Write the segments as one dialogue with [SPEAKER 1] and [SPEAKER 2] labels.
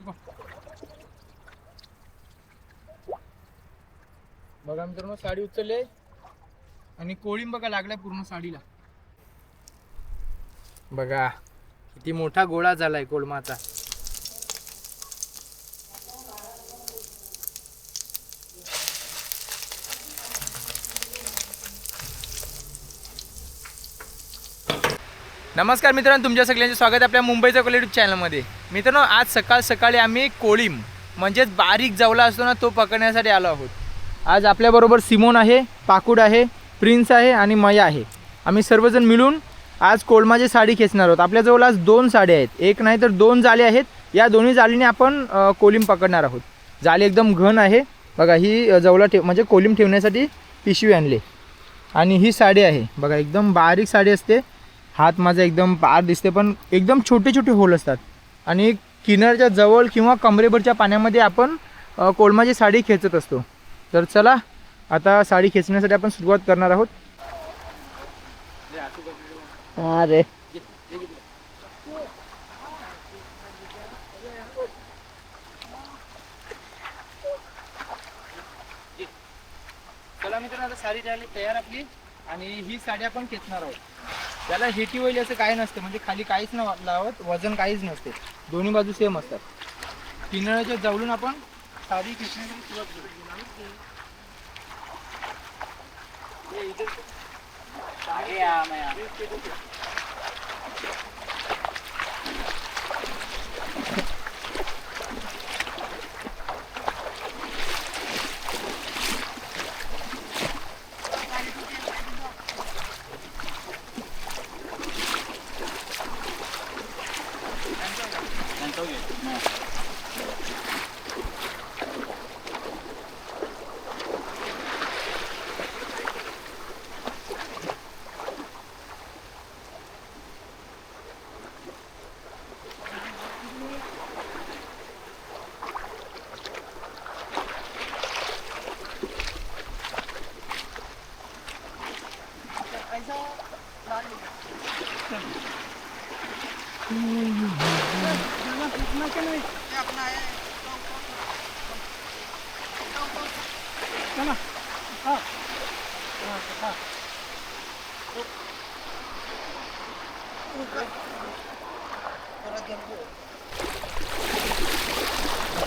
[SPEAKER 1] बघा. मित्रांनो साडी उचलले आणि कोळीम बघा लागलाय पूर्ण साडीला. बघा किती मोठा गोळा झालाय कोळमाचा. नमस्कार मित्रांनो तुमच्या सगळ्यांचे स्वागत आपल्या मुंबईच्या कोल चॅनलमध्ये. मित्रांनो आज सकाळ सकाळी आम्ही कोळीम म्हणजेच बारीक जवला असतो ना तो पकडण्यासाठी आलो आहोत. आज आपल्याबरोबर सिमोन आहे पाकूड आहे प्रिन्स आहे आणि मया आहे. आम्ही सर्वजण मिळून आज कोळमाची साडी खेचणार आहोत. आपल्याजवळ आज दोन साड्या आहेत. एक नाही तर दोन जाळे आहेत. या दोन्ही जाळीने आपण अ, कोलीम पकडणार आहोत. जाळी एकदम घन आहे. बघा ही अ, जवला ठेव म्हणजे कोलीम ठेवण्यासाठी पिशवी आणली. आणि ही साडी आहे. बघा एकदम बारीक साडी असते. हात माझा एकदम पार दिसते पण एकदम छोटे छोटे होल असतात. आणि किनारच्या जवळ किंवा कमरेभरच्या पाण्यामध्ये आपण कोळमाची साडी खेचत असतो. तर चला आता साडी खेचण्यासाठी आपण सुरुवात करणार आहोत.
[SPEAKER 2] अरे.
[SPEAKER 1] चला मित्रांनो आता साडी झाली तयार आपली. आणि ही साडी आपण खेचणार आहोत. त्याला हेटी होईल असं काही नसतं म्हणजे खाली काहीच न लावत वजन काहीच नसते. दोन्ही बाजू सेम असतात. किनाऱ्याच्या जवळून आपण साडी खेचण्यासाठी सुरुवात करू. ये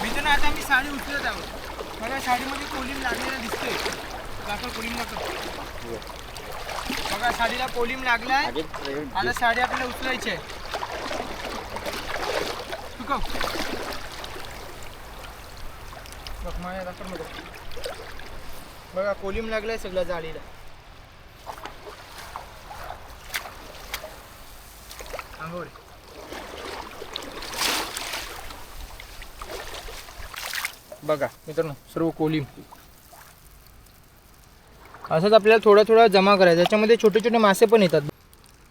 [SPEAKER 1] मित्रांनो आता मी साडी उचलत आहोत. मला साडीमध्ये कोलिम लागलेलं दिसतोय. दाखव कोलिम दाखव बघा साडीला कोलिम लागलाय. आता साडी आपल्याला उचलायची बघा कोलिम लागलाय सगळ्या जाळीला. आंघोळ. बघा मित्रांनो सर्व कोलिम असंच आपल्याला थोडा थोडा जमा करायचा. त्याच्यामध्ये छोटे छोटे मासे पण येतात.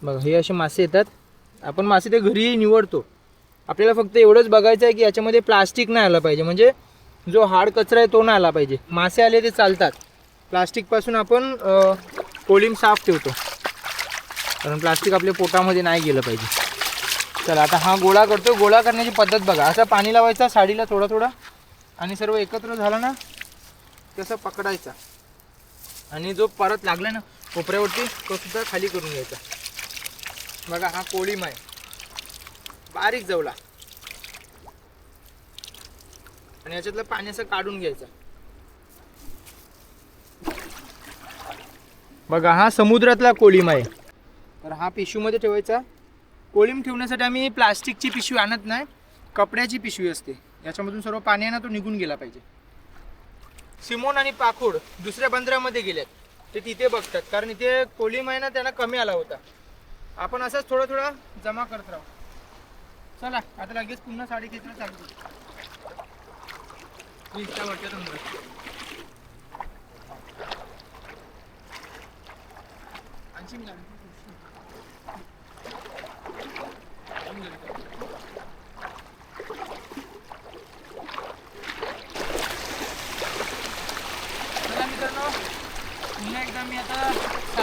[SPEAKER 1] बघा हे असे मासे येतात. आपण मासे ते घरीही निवडतो. आपल्याला फक्त एवढंच बघायचं आहे की याच्यामध्ये प्लास्टिक नाही आलं पाहिजे. म्हणजे जो हाड कचरा आहे तो नाही आला पाहिजे. मासे आले ते चालतात. प्लास्टिकपासून आपण कोलिंग साफ ठेवतो. कारण प्लास्टिक आपल्या पोटामध्ये नाही गेलं पाहिजे. चला आता हा गोळा करतो. गोळा करण्याची पद्धत बघा. असा पाणी लावायचा साडीला थोडा थोडा. आणि सर्व एकत्र झालं ना तसं पकडायचा. आणि जो परत लागला ना कोपऱ्यावरती तो सुद्धा खाली करून घ्यायचा. बघा हा कोळीम आहे बारीक जवला. आणि याच्यातलं पाणी असं काढून घ्यायचं. बघा हा समुद्रातला कोळीम आहे तर हा पिशवीमध्ये ठेवायचा. कोळीम ठेवण्यासाठी आम्ही प्लास्टिकची पिशवी आणत नाही कपड्याची पिशवी असते. याच्यामधून सर्व पाणी आहे ना तो निघून गेला पाहिजे. सिमोन आणि पाखूड दुसऱ्या बंदरामध्ये गेलेत. ते तिथे बघतात कारण इथे कोळी महिना त्यांना कमी आला होता. आपण असंच थोडं थोडं जमा करत राहू. चला आता लगेच पुन्हा साडी खेचणं चालू इच्छा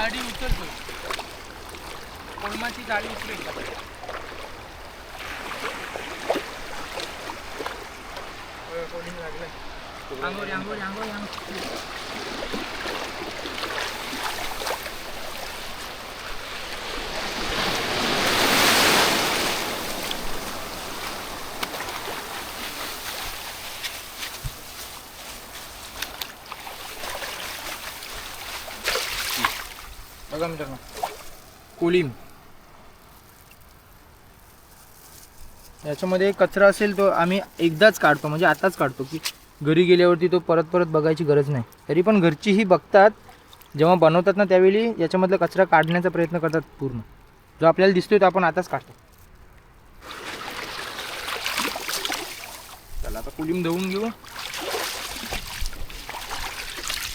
[SPEAKER 1] गाडी उचलतो कोलमाची गाडी उचलेल कोणी लागलं आंघोळी आंघोळी आंघोळी आंघोळी बघा मित्रांनो कोलिम याच्यामध्ये कचरा असेल तो आम्ही एकदाच काढतो म्हणजे आताच काढतो की घरी गेल्यावरती तो परत परत बघायची गरज नाही. तरी पण घरचीही बघतात जेव्हा बनवतात ना त्यावेळी याच्यामधला कचरा काढण्याचा प्रयत्न करतात पूर्ण. जो आपल्याला दिसतोय तो आपण आताच काढतो. चला आता कुलीम धुवून घेऊ.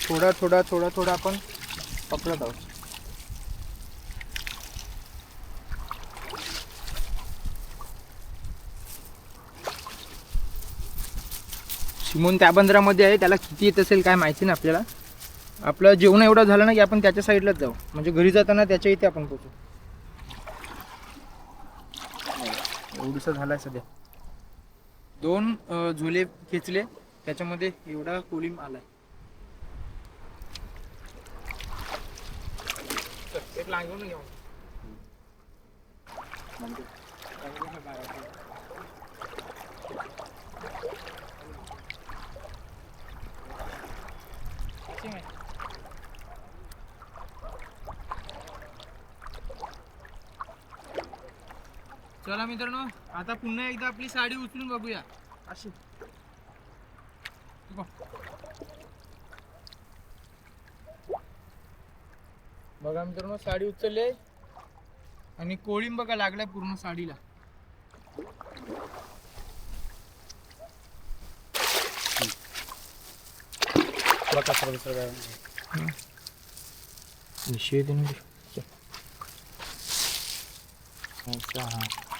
[SPEAKER 1] थोडा थोडा थोडा थोडा आपण पकडत आहोत. शिमून त्या बंदरामध्ये आहे त्याला किती येत असेल काय माहिती नाही आपल्याला. आपलं जेवण एवढं झालं ना की आपण त्याच्या साईडलाच जाऊ. म्हणजे घरी जाताना त्याच्या इथे आपण पोचू एवढंसं झाला आहे सध्या. दोन झुले खेचले. त्याच्यामध्ये एवढा कोलिम आलाय. चल, एक लागून घेऊ चला मित्रांनो आता पुन्हा एकदा आपली साडी उचलून बघूया. अशी. बघ. मित्रांनो साडी उचलले आणि कोळीम बघा लागलाय पूर्ण साडीला. विषय हा.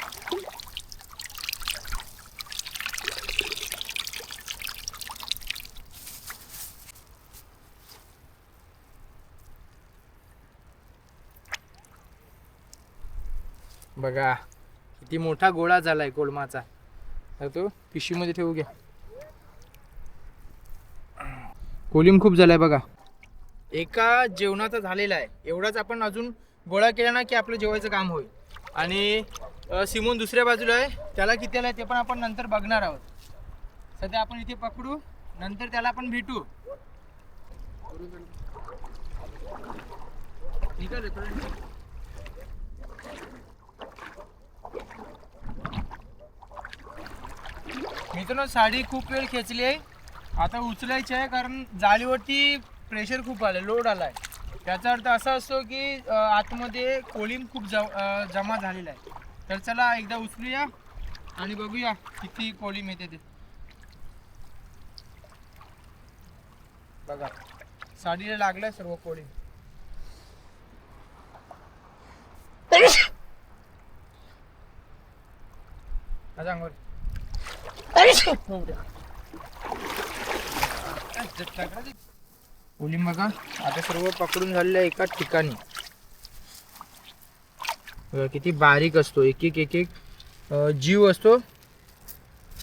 [SPEAKER 1] बघा किती मोठा गोळा झालाय कोलमाचा तर तो पिशवीमध्ये ठेवू घ्या. कोलिम खूप झालाय बघा. एका जेवणाचा झालेला आहे. एवढाच आपण अजून गोळा केला ना की आपलं जेवायचं काम होईल. आणि सिमोन दुसऱ्या बाजूला आहे. त्याला किती आलाय ते पण आपण नंतर बघणार आहोत. सध्या आपण इथे पकडू. नंतर त्याला आपण भेटू. ठीक आहे थोडं निघा. मित्रांनो साडी खूप वेळ खेचली आहे. आता उचलायची आहे कारण जाळीवरती प्रेशर खूप आलं लोड आला आहे त्याचा अर्थ असा असतो की आतमध्ये कोलिम खूप जमा झालेला आहे. तर चला एकदा उचलूया आणि बघूया किती कोलिम येते ते. बघा साडीला लागलाय सर्व कोलिम आज अंगावर बघा आता सर्व पकडून झालेलं आहे एका ठिकाणी. बघा, किती बारीक असतो एक एक एक एक जीव असतो.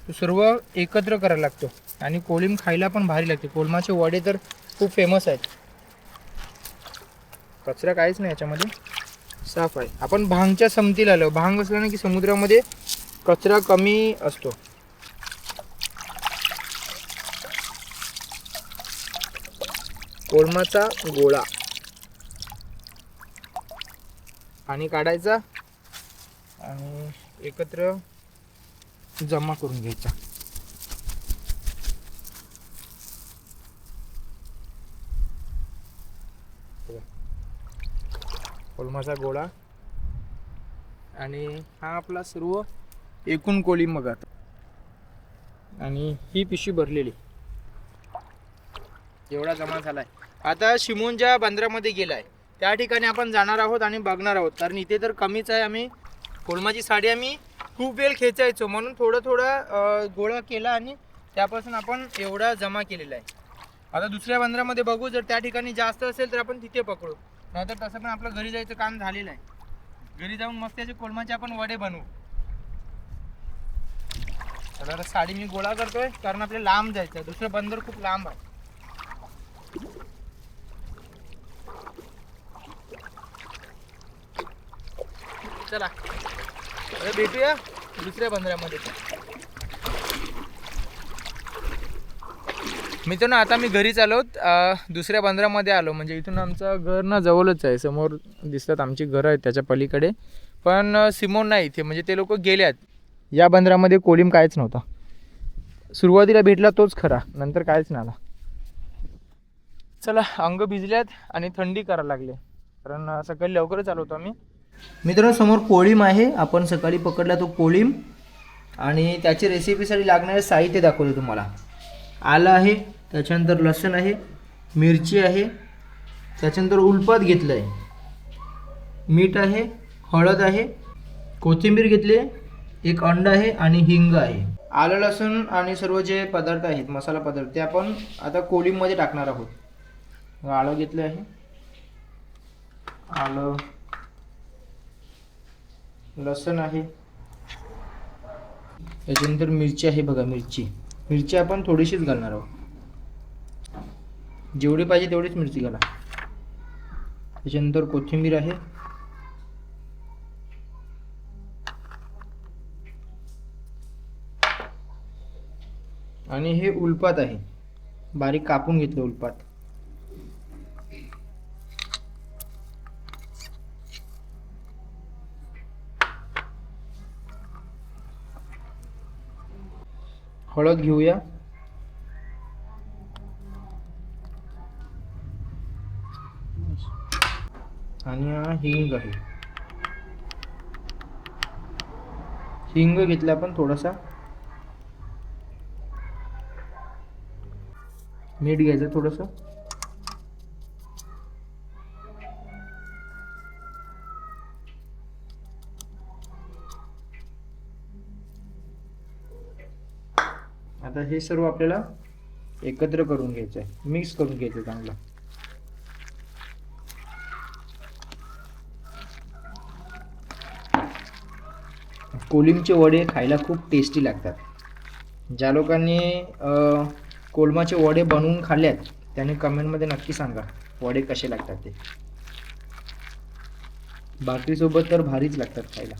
[SPEAKER 1] तो सर्व एकत्र करायला लागतो. आणि कोलिम खायला पण भारी लागते. कोलमाचे वडे तर खूप फेमस आहेत. कचरा काहीच नाही याच्यामध्ये. साफ आहे. आपण भांगच्या समतीला आलो. भांग असल्याने की समुद्रामध्ये कचरा कमी असतो. कोलमाचा गोळा. पाणी काढायचा? आणि एकत्र जमा करून घ्यायचा. कोलमाचा गोळा. आणि हा आपला सर्व एकूण कोळी बघा आणि ही पिशवी भरलेली. एवढा जमा झालाय. आता शिमून ज्या बंदरामध्ये गेलाय त्या ठिकाणी आपण जाणार आहोत आणि बघणार आहोत. कारण इथे तर कमीच आहे आम्ही. कोलमाची साडी आम्ही खूप वेळ खेचायचो. म्हणून थोडं थोडं गोळा केला आणि त्यापासून आपण एवढा जमा केलेला आहे. आता दुसऱ्या बंदरामध्ये बघू जर त्या ठिकाणी जास्त असेल तर आपण तिथे पकडू. नाहीतर तसं पण आपलं घरी जायचं काम झालेलं आहे. घरी जाऊन मस्त त्याचे कोलमाचे आपण वडे बनवू. तर साडी मी गोळा करतोय कारण आपल्याला लांब जायचं आहे. दुसरं बंदर खूप लांब आहे. चला. भेटूया दुसऱ्या बंदऱ्यामध्ये मित्रांनो आता मी घरीच आलो. दुसऱ्या बंदरामध्ये आलो. म्हणजे इथून आमचं घर ना जवळच आहे. समोर दिसतात आमची घरं आहेत त्याच्या पलीकडे. पण सिमोन नाही इथे. म्हणजे ते लोक गेल्यात. या बंदरामध्ये कोलिम काहीच नव्हता. सुरुवातीला भेटला तोच खरा. नंतर काहीच नाला आला. चला अंग भिजल्यात आणि थंडी करायला लागले. कारण सकाळी लवकरच आलो होतो आम्ही. मित्रांनो समोर कोळीम आहे. आपण सकाळी पकडला तो कोळीम. आणि त्याची रेसिपीसाठी लागणारे साहित्य दाखवतो तुम्हाला. आलं आहे त्याच्यानंतर लसूण आहे मिरची आहे त्याच्यानंतर उलपात घेतलं आहे मीठ आहे हळद आहे कोथिंबीर घेतली आहे एक अंड आहे आणि हिंग आहे. आलं लसूण आणि सर्व जे पदार्थ आहेत मसाला पदार्थ ते आपण आता कोळीमध्ये टाकणार आहोत. आलं घेतलं आहे. आलं. लसण आहे. त्याच्यानंतर मिरची आहे बघा मिरची. मिरची आपण थोडीशीच घालणार आहोत. जेवढी पाहिजे तेवढीच मिरची घाला. त्याच्यानंतर कोथिंबीर आहे. आणि हे उलपात आहे. बारीक कापून घेतलं उलपात. हळद घेऊया. आणि हा हिंग आहे. हिंग घेतला आपण थोडासा. मीठ घ्यायचं थोडंसं आता हे सर्व आपल्याला एकत्र करून घ्यायचं आहे मिक्स करून घ्यायचं चांगलं. कोलिमचे वडे खायला खूप टेस्टी लागतात. ज्या लोकांनी कोलमाचे वडे बनवून खाल्ल्यात त्याने कमेंटमध्ये नक्की सांगा वडे कसे लागतात ते. भाकरीसोबत तर भारीच लागतात खायला.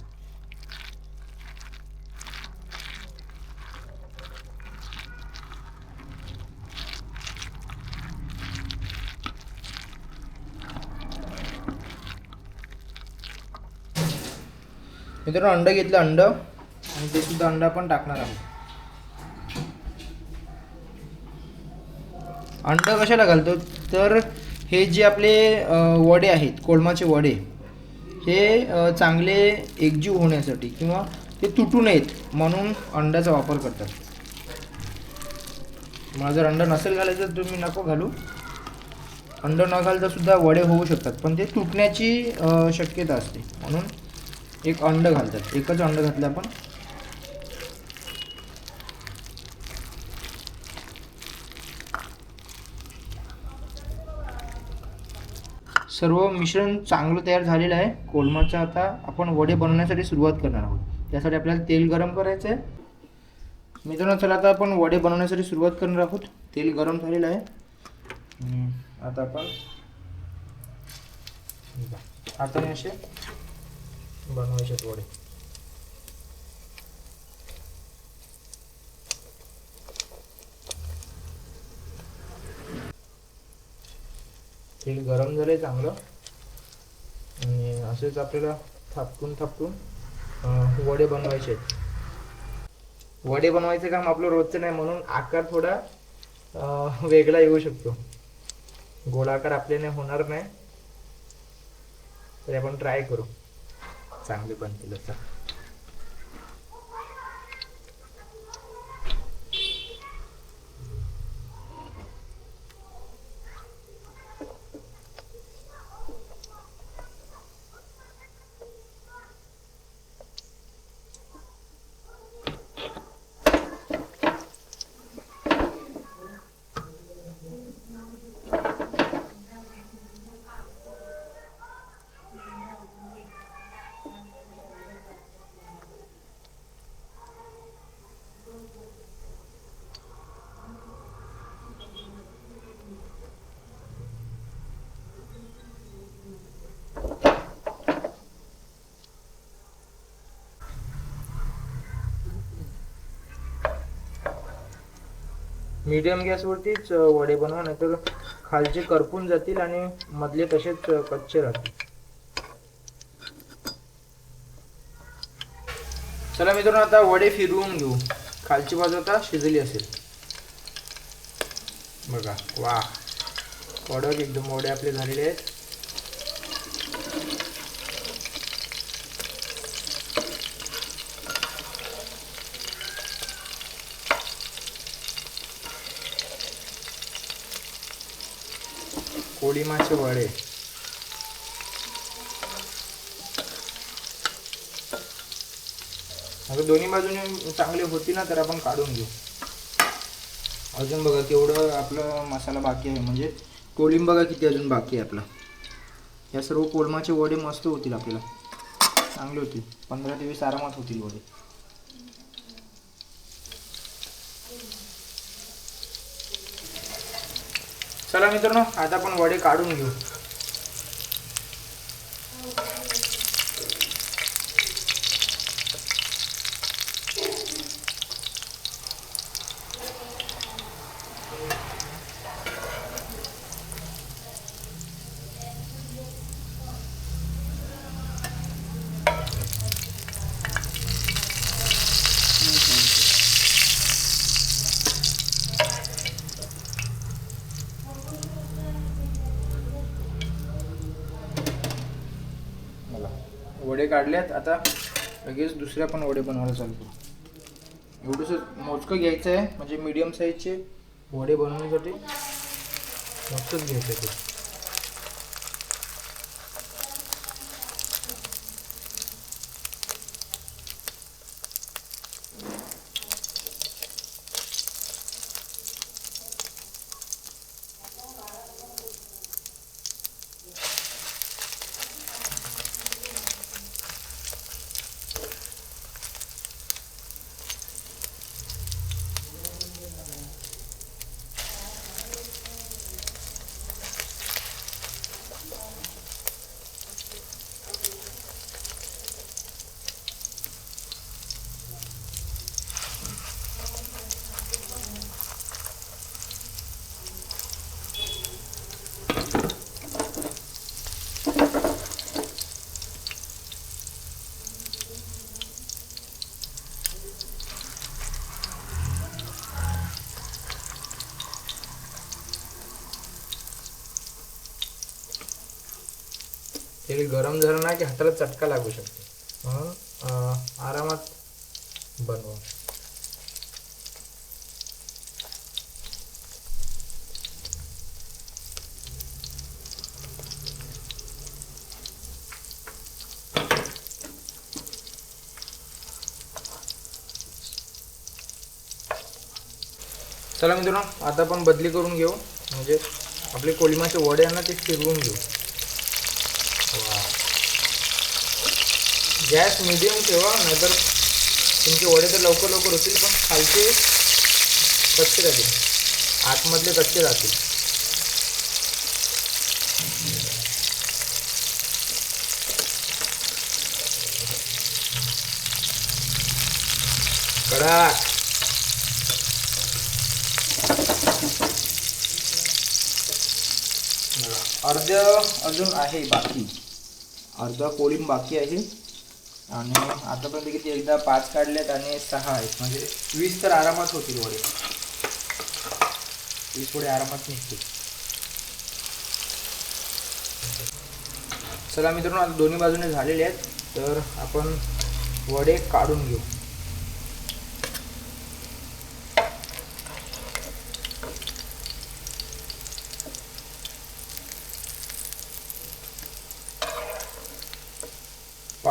[SPEAKER 1] मित्रांनो अंड घेतलं अंड. आणि ते सुद्धा अंडा पण टाकणार आहोत. अंड कशाला घालतो? तर हे जे आपले वडे आहेत कोळमाचे वडे हे चांगले एकजीव होण्यासाठी किंवा ते तुटू नयेत म्हणून अंड्याचा वापर करतात. मला जर अंड नसेल घालायचं तर तुम्ही नको घालू. अंड न घालता सुद्धा वडे होऊ शकतात पण ते तुटण्याची शक्यता असते. म्हणून एक अंड घालतात. एकच अंड घातलं आपण. सर्व मिश्रण चांगलं तयार झालेलं आहे. कोलमाचं आता आपण वडे बनवण्यासाठी सुरुवात करणार आहोत. त्यासाठी आपल्याला तेल गरम करायचं आहे मित्रांनो चला आता आपण वडे बनवण्यासाठी सुरुवात करणार आहोत. तेल गरम झालेलं आहे. आता आपण आता असे बनवायचे आहेत वडे तेल गरम झालंय चांगलं. आणि असेच आपल्याला थापटून थापटून वडे बनवायचे आहेत. वडे बनवायचं काम आपलं रोजचं नाही म्हणून आकार थोडा वेगळा येऊ शकतो. गोलाकार आपल्याने होणार नाही. तरी आपण ट्राय करू. चांगले बनतील असं मीडियम गॅसवरतीच वडे बनवा नाहीतर खालचे करपून जातील आणि मधले तसेच कच्चे राहतील. चला मित्रांनो आता वडे फिरवून घेऊ. खालची बाजू आता शिजली असेल. बघा वा कडक एकदम वडे आपले झालेले आहेत. कोळीमाचे वडे. आता दोन्ही बाजूने चांगले होतील ना तर आपण काढून घेऊ. अजून बघा केवढं आपलं मसाला बाकी आहे. म्हणजे कोळिंब बघा किती अजून बाकी आहे आपला. या सर्व कोलमाचे वडे मस्त होतील आपल्याला. चांगले होतील. पंधरा ते वीस आरामात होतील वडे. चला मित्रांनो आता आपण वडे काढून घेऊ मला वडे काढल्यात. आता लगेच दुसऱ्या पण वडे बनवायला चालू करू एवढंसं मोजकं घ्यायचं आहे म्हणजे मीडियम साईजचे वडे बनवण्यासाठी. मोजकंच घ्यायचं आहे हे गरम झालं ना की हाताला चटका लागू शकतो. म्हणून आरामात बनवा. चला मित्रांनो आता आपण बदली करून घेऊ. म्हणजे आपले कोलिमाचे वडे आहे ना ते फिरवून घेऊ. गॅस मिडियम ठेवा नाहीतर तुमचे वडे तर लवकर लवकर होतील पण खालचे कच्चे राहतील. आतमधले कच्चे राहतील. कडक अर्ध अजून आहे बाकी. अर्धा कोळीम बाकी आहे. आणि आतापर्यंत किती एकदा पाच काढलेत आणि सहा आहेत. म्हणजे वीस तर आरामात होतील वडे. वीस वडे आरामात निघतील. चला मित्रांनो आता दोन्ही बाजूने झालेले आहेत. तर आपण वडे काढून घेऊ.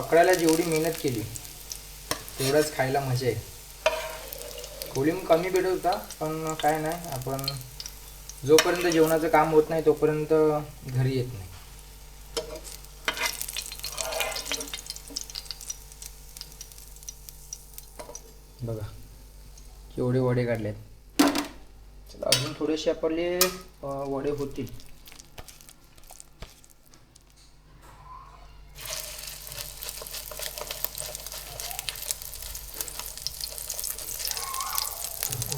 [SPEAKER 1] पकडायला जेवढी मेहनत केली तेवढंच खायला मजा आहे कोळिंब कमी भेटत होता पण काय नाही आपण जोपर्यंत जेवणाचं काम होत नाही तोपर्यंत घरी येत नाही. बघा केवढे वडे काढलेत. चला अजून थोडेसे आपले वडे होतील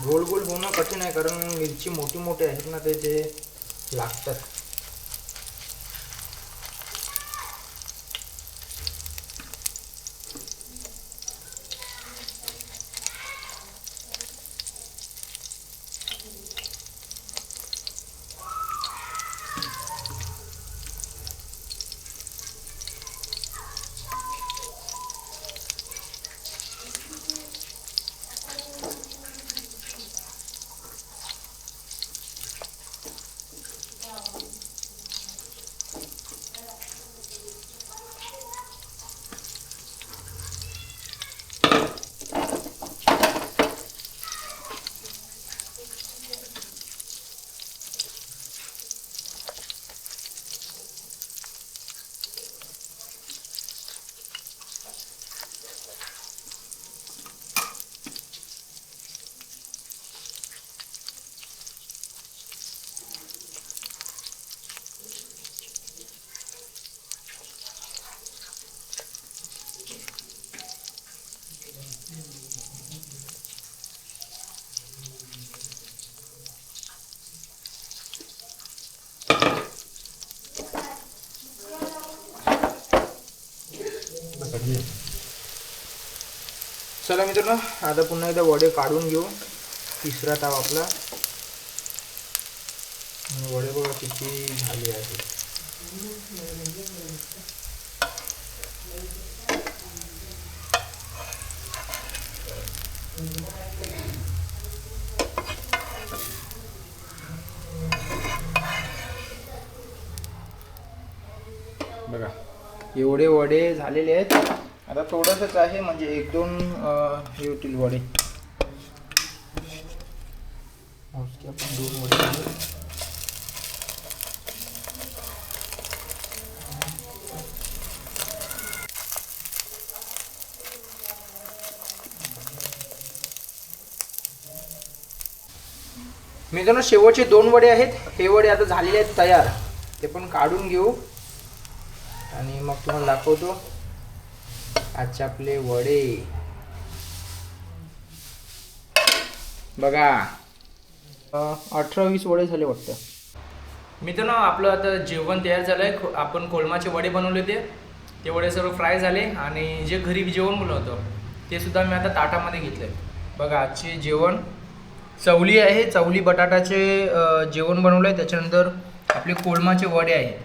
[SPEAKER 1] गोल गोल होणं कठीण आहे कारण मिरची मोठी मोठी आहेत ना ते ते लागतात. चला मित्रांनो आता पुन्हा एकदा वडे काढून घेऊ. तिसरा ताव आपला. वडे बघा किती झाले आहे बघा एवढे वडे झालेले आहेत. आता थोडंसंच आहे म्हणजे एक दोन हे होतील वडे. मोजके आपण दोन वडे घेऊ. मित्रांनो शेवटचे दोन वडे आहेत. हे वडे आता झालेले आहेत तयार. ते पण काढून घेऊ. आणि मग तुम्हाला दाखवतो. आजचे आपले वडे. बघा. अठरा वीस वडे झाले वाटतं. मित्रांनो आपलं आता जेवण तयार झालं आहे आपण कोलमाचे वडे बनवले होते. ते वडे सर्व फ्राय झाले आणि जे घरी जेवण बनवलं ते सुद्धा मी आता ताटामध्ये घेतलं आहे बघा आजचे जेवण. चवली आहे. चवली बटाटाचे जेवण बनवलं आहे त्याच्यानंतर आपले कोलमाचे वडे आहेत.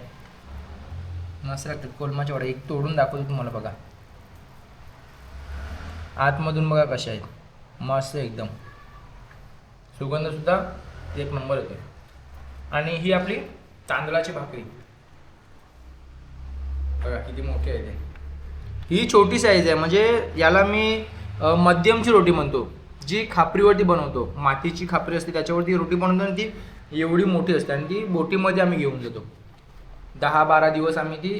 [SPEAKER 1] मस्त लागतात कोलमाचे वडे. एक तोडून दाखवतो तुम्हाला बघा. आतमधून बघा कसे आहेत. मस्त एकदम. सुगंधसुद्धा एक नंबर येतो आणि ही आपली तांदळाची भाकरी. बघा किती मोठी आहे ते. ही छोटी साईज आहे. म्हणजे याला मी मध्यमची रोटी म्हणतो. जी खापरीवरती बनवतो. मातीची खापरी असते त्याच्यावरती रोटी बनवतो आणि ती एवढी मोठी असते. आणि ती बोटीमध्ये आम्ही घेऊन जातो दहा बारा दिवस आम्ही ती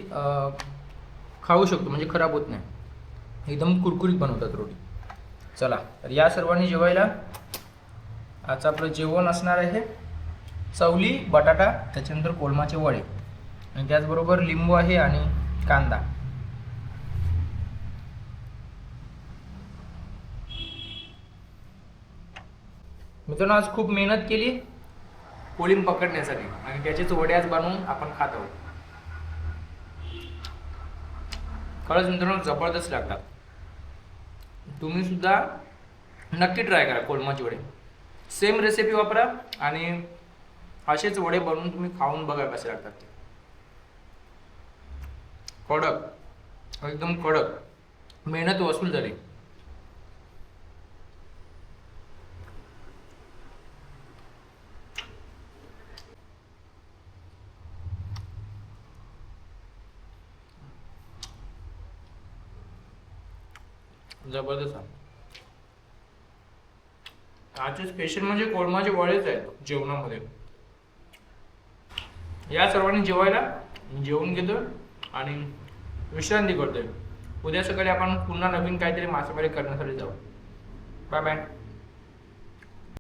[SPEAKER 1] खाऊ शकतो. म्हणजे खराब होत नाही. एकदम कुरकुरीत बनवतात रोटी. चला तर या सर्वांनी जेवायला. आज आपलं जेवण असणार आहे चवली बटाटा त्याच्यानंतर कोलमाचे वडे. आणि त्याचबरोबर लिंबू आहे आणि कांदा. मित्रांनो आज खूप मेहनत केली कोळीम पकडण्यासाठी. आणि त्याचेच वडे आज बनवून आपण खात आहोत. खरंच मित्रांनो जबरदस्त लागतात. तुम्ही सुद्धा नक्की ट्राय करा कोलमाचे वडे. सेम रेसिपी वापरा आणि असेच वडे बनवून तुम्ही खाऊन बघा कसे लागतात ते. कडक एकदम कडक. मेहनत वसूल झाली. जबरदस्त आहे. आजचे स्पेशल म्हणजे कोळमाचे वळेच आहेत जेवणामध्ये. या सर्वांनी जेवायला जेवून घेतो आणि विश्रांती करतोय. उद्या सकाळी आपण पुन्हा नवीन काहीतरी मासेमारी करण्यासाठी जाऊ. Bye bye